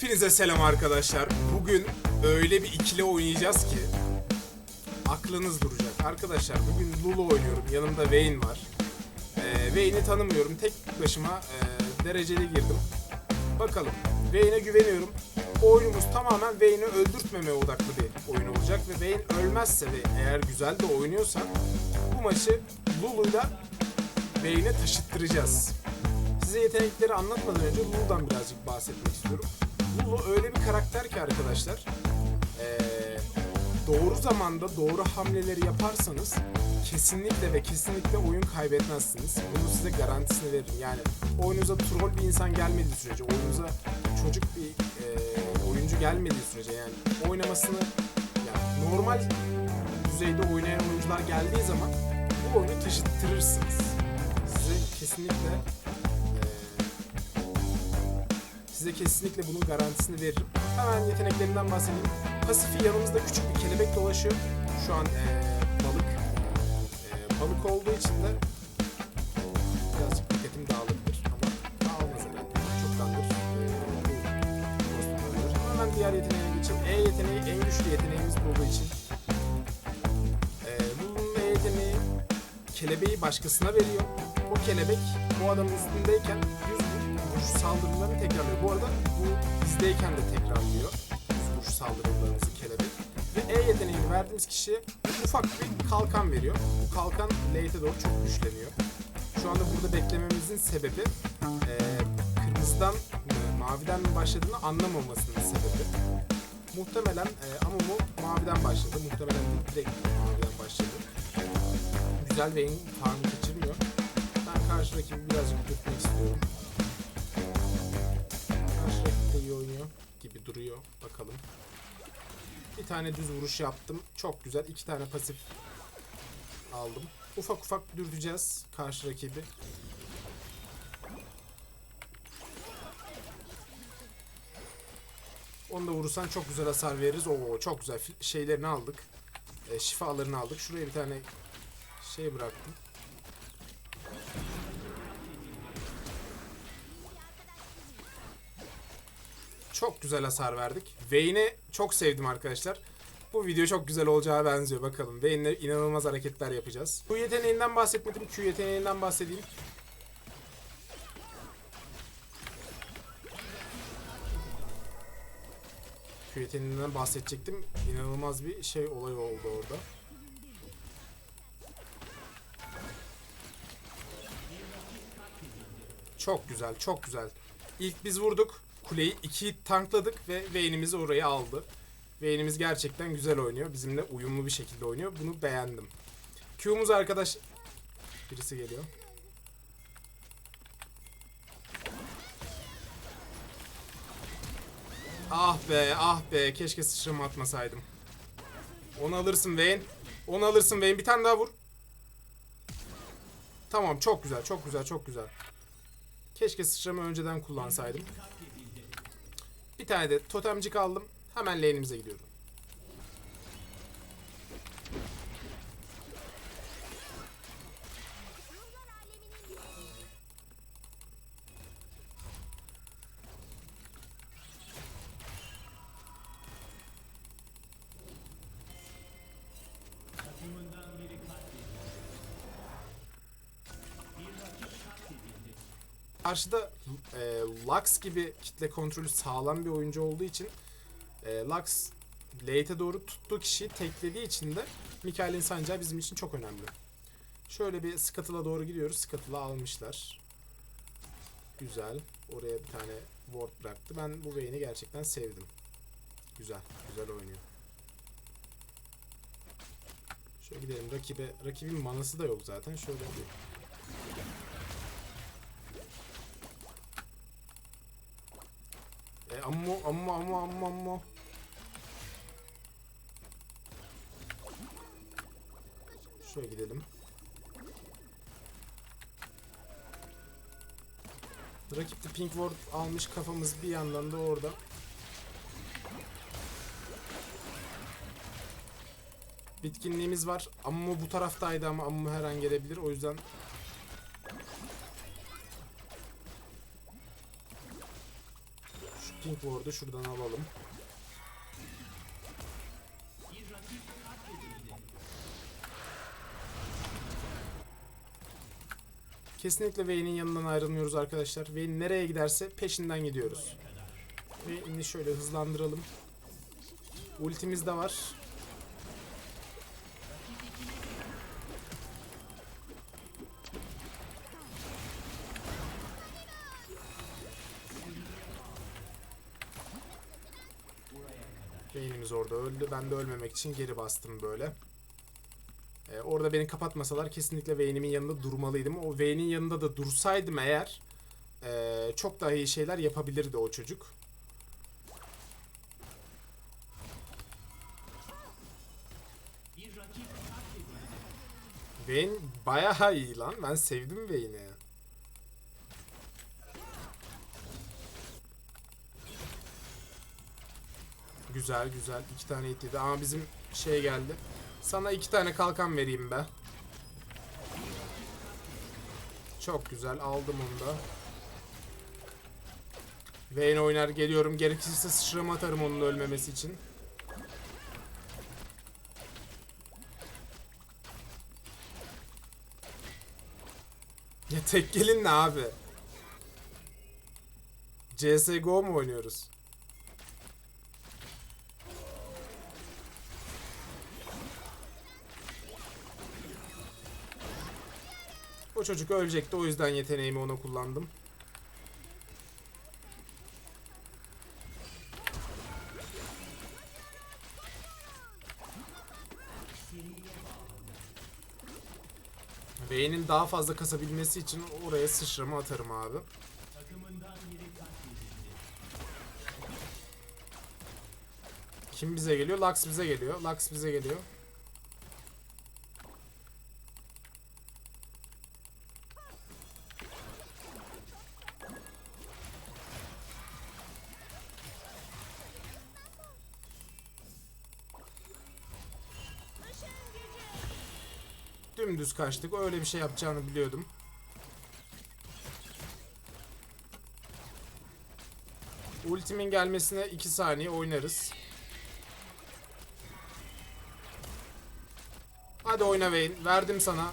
Hepinize selam arkadaşlar. Bugün öyle bir ikili oynayacağız ki aklınız duracak. Arkadaşlar bugün Lulu oynuyorum. Yanımda Vayne var. Ee, Vayne'i tanımıyorum. Tek başıma e, dereceli girdim. Bakalım. Vayne'e güveniyorum. Oyunumuz tamamen Vayne'i öldürtmemeye odaklı bir oyun olacak ve Vayne ölmezse ve eğer güzel de oynuyorsa bu maçı Lulu'yla Vayne'e taşıttıracağız. Size yetenekleri anlatmadan önce Lulu'dan birazcık bahsetmek istiyorum. Lulu öyle bir karakter ki arkadaşlar. ee, doğru zamanda doğru hamleleri yaparsanız kesinlikle ve kesinlikle oyun kaybetmezsiniz. Bunu size garantisini veririm. Yani oyunuza troll bir insan gelmediği sürece, oyunuza çocuk bir ee, oyuncu gelmediği sürece yani oynamasını yani normal düzeyde oynayan oyuncular geldiği zaman bu oyunu taşıttırırsınız. Size kesinlikle Size kesinlikle bunun garantisini veririm. Hemen yeteneklerinden bahsedeyim. Pasifi yanımızda küçük bir kelebek dolaşıyor. Şu an eee, balık. Eee, balık olduğu için de birazcık dikkatim dağılabilir ama dağılmaz herhalde. Çoktandır. kostümler. Hemen diğer yeteneğine geçeyim. E yeteneği en güçlü yeteneğimiz olduğu için. Eee bunun E yeteneği kelebeği başkasına veriyor. O kelebek bu adamın üstündeyken 100 vuruş saldırılarını tekrarlıyor. Bu arada bu bizdeyken de tekrarlıyor. 100 vuruş saldırılarımızı kelebek. Ve E yeteneğini verdiğimiz kişiye ufak bir kalkan veriyor. Bu kalkan late'e doğru çok güçleniyor. Şu anda burada beklememizin sebebi eee, kırmızıdan e, maviden mi başladığını anlamamasının sebebi. Muhtemelen e, Amumu maviden başladı. Muhtemelen direkt maviden başladı. Güzel ve farmı kaçırmıyor. Ben karşı rakibi birazcık dürtmek istiyorum. İyi oynuyor gibi duruyor. Bakalım. Bir tane düz vuruş yaptım. Çok güzel. İki tane pasif aldım. Ufak ufak dürteceğiz karşı rakibi. Onu da vurursan çok güzel hasar veririz. Oo çok güzel şeylerini aldık. E, şifalarını aldık. Şuraya bir tane şey bıraktım. Güzel hasar verdik. Vayne'i çok sevdim arkadaşlar. Bu video çok güzel olacağı benziyor bakalım. Vayne'le inanılmaz hareketler yapacağız. Bu yeteneğinden bahsetmedim. Q yeteneğinden bahsedeyim. Q yeteneğinden bahsedecektim. İnanılmaz bir şey olay oldu orada. Çok güzel, çok güzel. İlk biz vurduk. Kuleyi iki tankladık ve Vayne'imiz orayı aldı. Vayne'imiz gerçekten güzel oynuyor. Bizimle uyumlu bir şekilde oynuyor. Bunu beğendim. Q'muz arkadaş... Birisi geliyor. Ah be, ah be. Keşke sıçramı atmasaydım. Onu alırsın Vayne. Onu alırsın Vayne. Bir tane daha vur. Tamam, çok güzel, çok güzel, çok güzel. Keşke sıçramı önceden kullansaydım. Bir tane de totemcik aldım. Hemen lane'imize gidiyorum. Karşıda e, Lux gibi kitle kontrolü sağlam bir oyuncu olduğu için e, Lux late'e doğru tuttuğu kişiyi teklediği için de Mikael'in sancağı bizim için çok önemli. Şöyle bir Scuttle'a doğru gidiyoruz. Scuttle'ı almışlar. Güzel. Oraya bir tane ward bıraktı. Ben bu Vayne'i gerçekten sevdim. Güzel. Güzel oynuyor. Şöyle gidelim rakibe. Rakibin manası da yok zaten. Şöyle bir Ammo ammo ammo ammo ammo. Şöyle gidelim. Rakip de Pink Ward almış kafamız bir yandan da orada. Bitkinliğimiz var. Ammo bu taraftaydı ama ammo her an gelebilir. O yüzden Pink Ward'u şuradan alalım. Kesinlikle Vayne'in yanından ayrılmıyoruz arkadaşlar. Vayne nereye giderse peşinden gidiyoruz. Vayne'i şöyle hızlandıralım. Ultimiz de var. Orada öldü. Ben de ölmemek için geri bastım böyle. Ee, orada beni kapatmasalar kesinlikle Vayne'imin yanında durmalıydım. O Vayne'in yanında da dursaydım eğer ee, çok daha iyi şeyler yapabilirdi o çocuk. Vayne bayağı iyi lan. Ben sevdim Vayne'i. Güzel güzel. iki tane yedi. Ama bizim şey geldi. Sana iki tane kalkan vereyim be. Çok güzel. Aldım onu da. Vayne oynar geliyorum. Gerekirse sıçrama atarım onun ölmemesi için. Ya tek gelin ne abi? CSGO mu oynuyoruz? Çocuk ölecekti o yüzden yeteneğimi ona kullandım. Vayne'in daha fazla kasabilmesi için oraya sıçrama atarım abi. Kim bize geliyor? Lux bize geliyor. Lux bize geliyor. Dümdüz kaçtık. Öyle bir şey yapacağını biliyordum. Ultimin gelmesine 2 saniye oynarız. Hadi oyna Vayne. Verdim sana.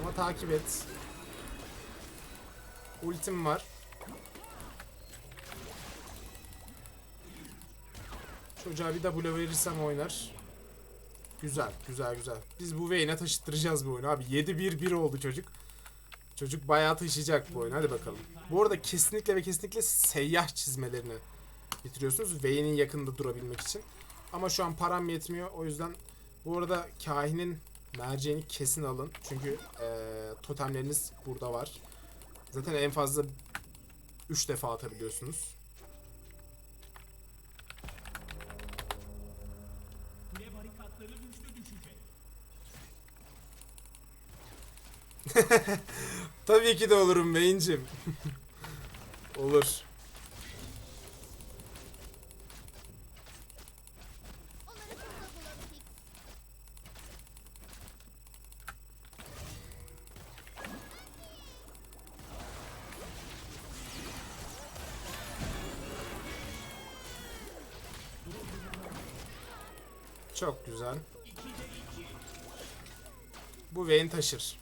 Ama takip et. Ultim var. Çocuğa bir W verirsem oynar. Güzel, güzel, güzel. Biz bu Vayne'e taşıttıracağız bu oyunu abi. 7-1-1 oldu çocuk. Çocuk bayağı taşıyacak bu oyunu. Hadi bakalım. Bu arada kesinlikle ve kesinlikle seyyah çizmelerini bitiriyorsunuz. Vayne'in yakınında durabilmek için. Ama şu an param yetmiyor. O yüzden bu arada kahinin merceğini kesin alın. Çünkü eee, totemleriniz burada var. Zaten en fazla 3 defa atabiliyorsunuz. Tabii ki de olurum beyincim. Olur. Çok güzel. Bu Vayne taşır.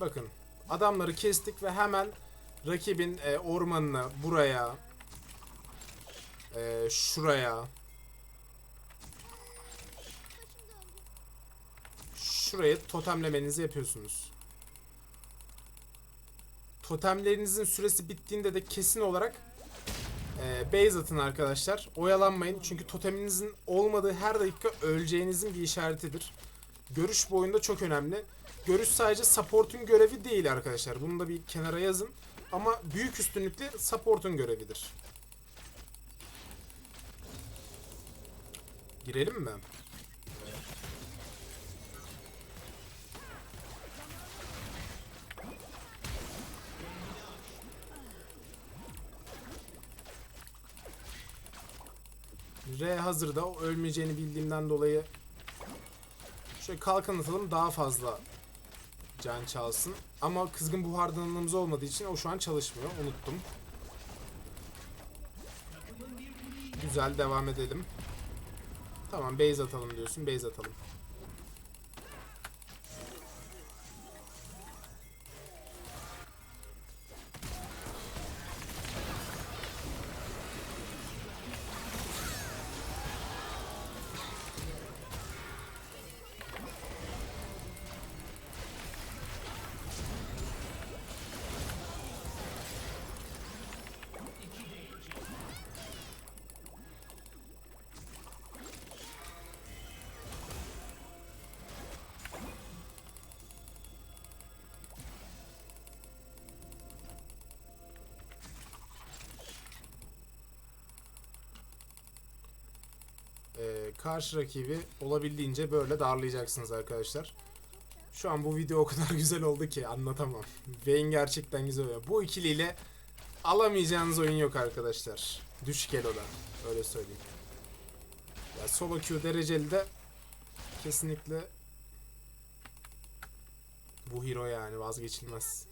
Bakın adamları kestik ve hemen rakibin e, ormanına buraya e, şuraya şuraya totemlemenizi yapıyorsunuz. Totemlerinizin süresi bittiğinde de kesin olarak e, base atın arkadaşlar. Oyalanmayın çünkü toteminizin olmadığı her dakika öleceğinizin bir işaretidir. Görüş boyunda çok önemli. Görüş sadece support'un görevi değil arkadaşlar. Bunu da bir kenara yazın. Ama büyük üstünlükle support'un görevidir. Girelim mi? R hazırda o ölmeyeceğini bildiğimden dolayı şöyle kalkan atalım daha fazla can çalsın. Ama kızgın buhardanlığımız olmadığı için o şu an çalışmıyor. Unuttum. Güzel devam edelim. Tamam base atalım diyorsun. Base atalım. Karşı rakibi olabildiğince böyle darlayacaksınız arkadaşlar. Şu an bu video o kadar güzel oldu ki anlatamam. Vayne gerçekten güzel oluyor. Bu ikiliyle alamayacağınız oyun yok arkadaşlar. Düşük eloda. Öyle söyleyeyim. Ya solo queue dereceli de kesinlikle bu hero yani vazgeçilmez.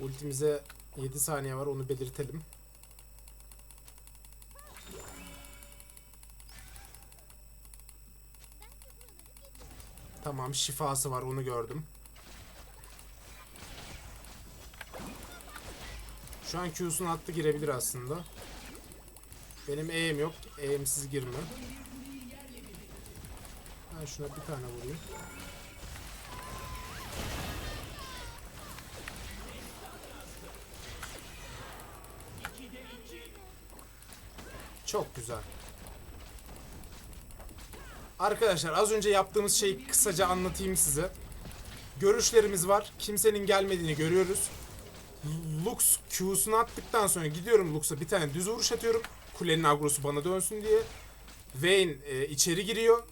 Ultimize 7 saniye var onu belirtelim. Tamam şifası var onu gördüm. Şu an Q'sunu attı girebilir aslında. Benim E'm yok. E'msiz girme. Ben şuna bir tane vurayım. Çok güzel. Arkadaşlar az önce yaptığımız şeyi kısaca anlatayım size. Görüşlerimiz var. Kimsenin gelmediğini görüyoruz. Lux Q'sunu attıktan sonra gidiyorum Lux'a bir tane düz vuruş atıyorum. Kulenin agrosu bana dönsün diye. Vayne e, içeri giriyor.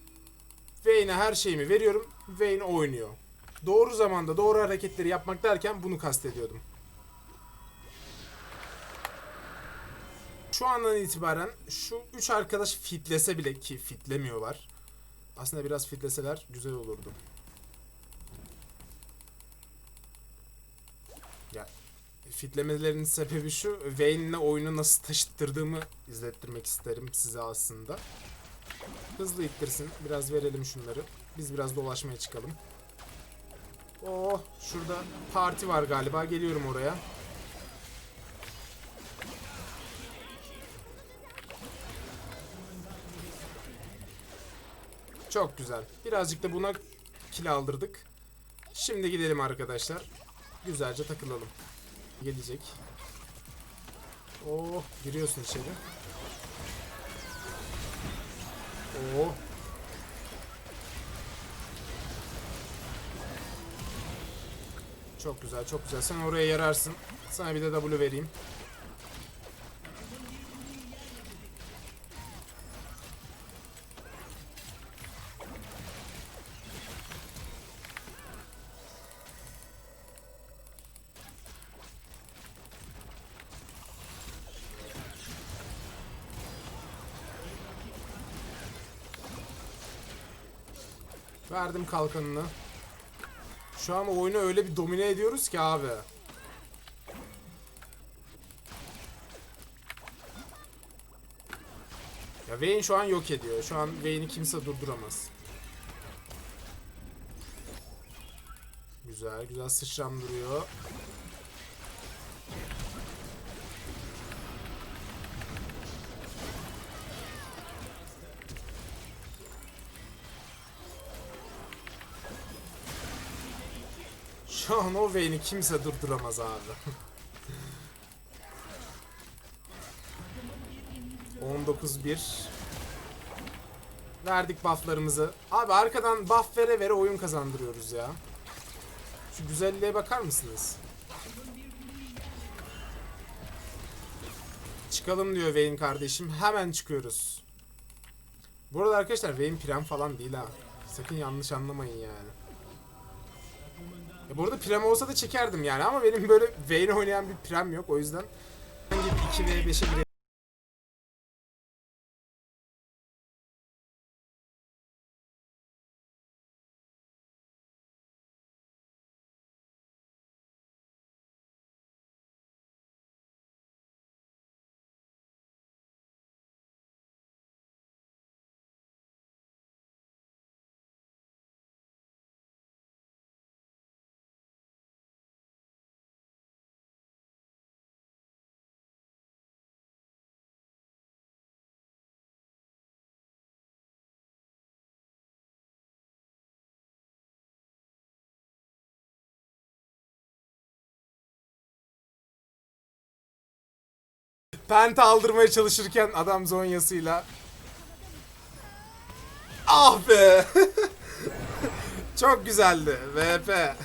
Vayne'e her şeyimi veriyorum. Vayne oynuyor. Doğru zamanda doğru hareketleri yapmak derken bunu kastediyordum. Şu andan itibaren şu üç arkadaş fitlese bile ki fitlemiyorlar. Aslında biraz fitleseler güzel olurdu. Ya fitlemelerinin sebebi şu. Vayne'le oyunu nasıl taşıttırdığımı izlettirmek isterim size aslında. Hızlı ittirsin. Biraz verelim şunları. Biz biraz dolaşmaya çıkalım. Oh, şurada parti var galiba. Geliyorum oraya. Çok güzel. Birazcık da buna kill aldırdık. Şimdi gidelim arkadaşlar. Güzelce takılalım. Gelecek. Oh, giriyorsun içeri. Oh. Çok güzel, çok güzel. Sen oraya yararsın. Sana bir de W vereyim. Verdim kalkanını. Şu an oyunu öyle bir domine ediyoruz ki abi. Ya Vayne şu an yok ediyor. Şu an Vayne'i kimse durduramaz. Güzel, güzel sıçram duruyor. Şu an o Vayne'i kimse durduramaz abi. 19-1 Verdik bufflarımızı. Abi arkadan buff vere vere oyun kazandırıyoruz ya. Şu güzelliğe bakar mısınız? Çıkalım diyor Vayne kardeşim. Hemen çıkıyoruz. Bu arada arkadaşlar Vayne prem falan değil ha. Sakın yanlış anlamayın yani. Ya bu arada prem olsa da çekerdim yani ama benim böyle Vayne oynayan bir prem yok o yüzden. Hangi 2v5'e girelim. Penta aldırmaya çalışırken adam zonyasıyla Ah be! Çok güzeldi. VP.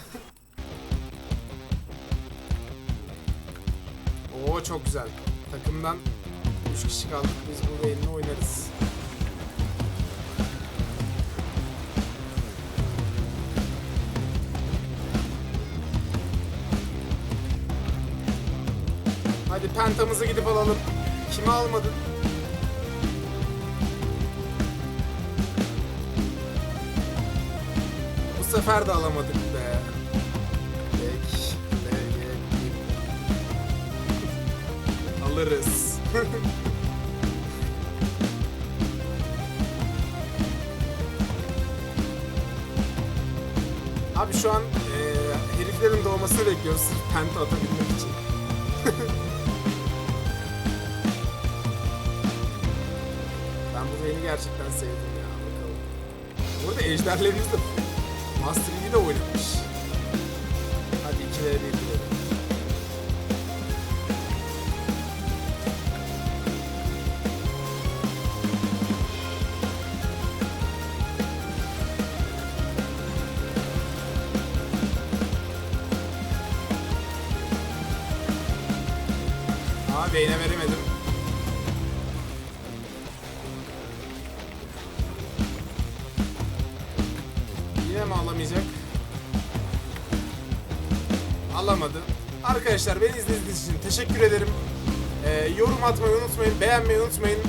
Oo çok güzel. Takımdan 3 kişi kaldık. Biz bu lane'le oynarız. Hadi pentamızı gidip alalım. Kimi almadın? Bu sefer de alamadık be. Alırız. Abi şu an eee heriflerin doğmasını bekliyoruz penta atabilmek için. gerçekten sevdim ya. Bakalım. Bu arada ejderlerimiz de Master Yi de oynamış. Hadi 2 v 1 gidelim. Aa beyne veremedim. Teşekkür ederim. Ee, yorum atmayı unutmayın, beğenmeyi unutmayın.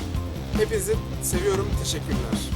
Hepinizi seviyorum. Teşekkürler.